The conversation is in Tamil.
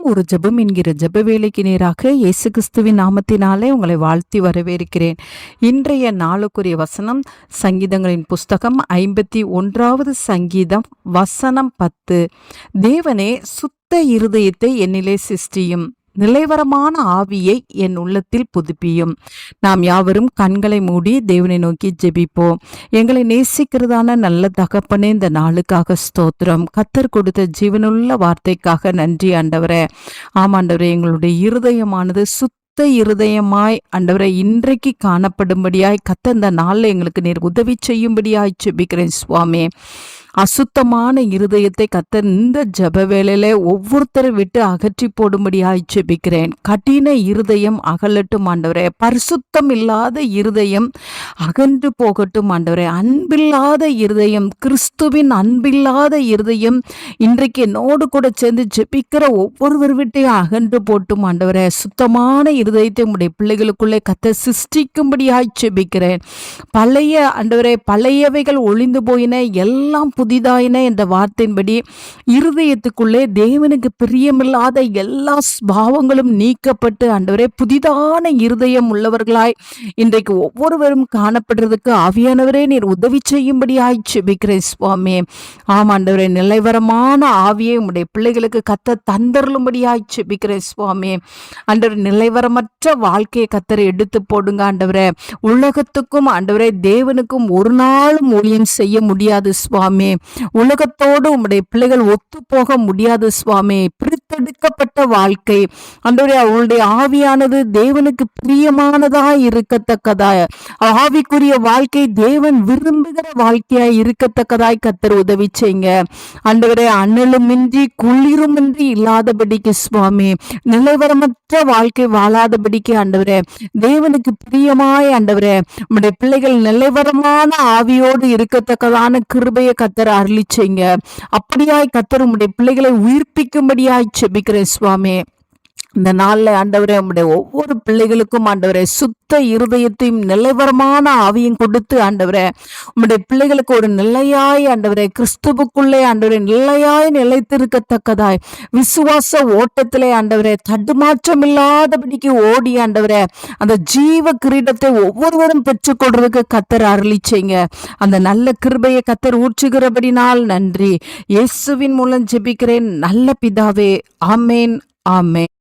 ஒரு ஜெபம் என்கிற ஜெப வேலைக்கு நேராக இயேசு கிறிஸ்துவின் நாமத்தினாலே உங்களை வாழ்த்தி வரவேற்கிறேன். இன்றைய நாளுக்குரிய வசனம் சங்கீதங்களின் புஸ்தகம் ஐம்பத்தி ஒன்றாவது சங்கீதம் வசனம் பத்து. தேவனே சுத்த இருதயத்தை என்னிலே சிருஷ்டியும். நிலைவரமான ஆவியை என் உள்ளத்தில் புதுப்பியும். நாம் யாவரும் கண்களை மூடி தேவனை நோக்கி ஜெபிப்போம். எங்களை நேசிக்கிறதான நல்ல தகப்பனே இந்த நாளுக்காக ஸ்தோத்திரம். கத்தர் கொடுத்த ஜீவனுள்ள வார்த்தைக்காக நன்றி ஆண்டவரே. ஆமாண்டவரே எங்களுடைய இருதயமானது சுத்த இருதயமாய் அண்டவரை இன்றைக்கு காணப்படும்படியாய் கத்த இந்த நாளில் எங்களுக்கு நேர் உதவி செய்யும்படியாய் ஜெபிக்கிறேன் சுவாமி. அசுத்தமான இருதயத்தை கத்த இந்த ஜப வேலையில ஒவ்வொருத்தரை விட்டு அகற்றி போடும்படியாய் ஜெபிக்கிறேன். கடின இருதயம் அகலட்டும் ஆண்டவரே. பரிசுத்தம் இல்லாத இருதயம் அகன்று போகட்டும் ஆண்டவரே. அன்பில்லாத இருதயம் கிறிஸ்துவின் அன்பில்லாத இருதயம் இன்றைக்கு என்னோடு கூட சேர்ந்து ஜெபிக்கிற ஒவ்வொருவர் விட்டையும் அகன்று போட்டும் ஆண்டவரே. சுத்தமான இருதயத்தை உடைய பிள்ளைகளுக்குள்ளே கத்த சிருஷ்டிக்கும்படியாய் ஜெபிக்கிறேன். பழைய ஆண்டவரே பழையவைகள் ஒளிந்து போயின. எல்லாம் புதிதாயின என்ற வார்த்தையின்படி இருதயத்துக்குள்ளே தேவனுக்கு பிரியமில்லாத எல்லா பாவங்களும் நீக்கப்பட்டு ஆண்டவரே புதிதான இருதயம் உள்ளவர்களாய் இன்றைக்கு ஒவ்வொருவரும் காணப்படுறதுக்கு ஆவியானவரே நீர் உதவி செய்யும்படியாய் செபிக்கிறேன் சுவாமி. ஆமாண்டவரே நிலைவரமான ஆவியை உடைய பிள்ளைகளுக்கு கத்த தந்தருளும்படியாய் செபிக்கிறேன் சுவாமி. ஆண்டவர் நிலைவரமற்ற வாழ்க்கையை கத்தரை எடுத்து போடுங்க ஆண்டவரே. உலகத்துக்கும் ஆண்டவரே தேவனுக்கும் ஒரு நாளும் ஊழியம் செய்ய முடியாது சுவாமி. உலகத்தோடு உம்முடைய பிள்ளைகள் ஒத்து போக முடியாது சுவாமி. பிரித்தெடுக்கப்பட்ட வாழ்க்கை. அன்றைய அவளுடைய ஆவியானது தேவனுக்கு பிரியமானதா இருக்கத்தக்கதாய். ஆவிக்குரிய வாழ்க்கை தேவன் விரும்புகிற வாழ்க்கையா இருக்கத்தக்கதாய் கத்தர் உதவி செய்யுங்க. ஆண்டவரே அனலுமின்றி குளிருமின்றி இல்லாதபடிக்கு சுவாமி. நிலைவரமற்ற வாழ்க்கை வாழாதபடிக்கு ஆண்டவரே தேவனுக்கு பிரியமாய் ஆண்டவரே உம்முடைய பிள்ளைகள் நிலைவரமான ஆவியோடு இருக்கத்தக்கதான கிருபையை கத்தர் அருளி அப்படியாய் கத்தர் உம்முடைய பிள்ளைகளை உயிர்ப்பிக்கும்படியாய் செபிக்கிறேன் சுவாமி. இந்த நாளில் ஆண்டவரே நம்முடைய ஒவ்வொரு பிள்ளைகளுக்கும் ஆண்டவரே சுத்த இருதயத்தையும் நிலைவரமான ஆவியும் கொடுத்து ஆண்டவரே உம்முடைய பிள்ளைகளுக்கு ஒரு நிலையாய் ஆண்டவரே கிறிஸ்துவுக்குள்ளே ஆண்டவரே நிலையாய் நிலைத்திருக்கத்தக்கதாய் விசுவாச ஓட்டத்திலே ஆண்டவரே தடுமாற்றம் இல்லாதபடிக்கு ஓடி ஆண்டவரே அந்த ஜீவ கிரீடத்தை ஒவ்வொருவரும் பெற்றுக்கொள்றதுக்கு கத்தர் அருளிச்சிங்க அந்த நல்ல கிருபையை கத்தர் ஊற்றுகிறபடினால் நன்றி. இயேசுவின் மூலம் ஜெபிக்கிறேன். நல்ல பிதாவே ஆமேன் ஆமேன்.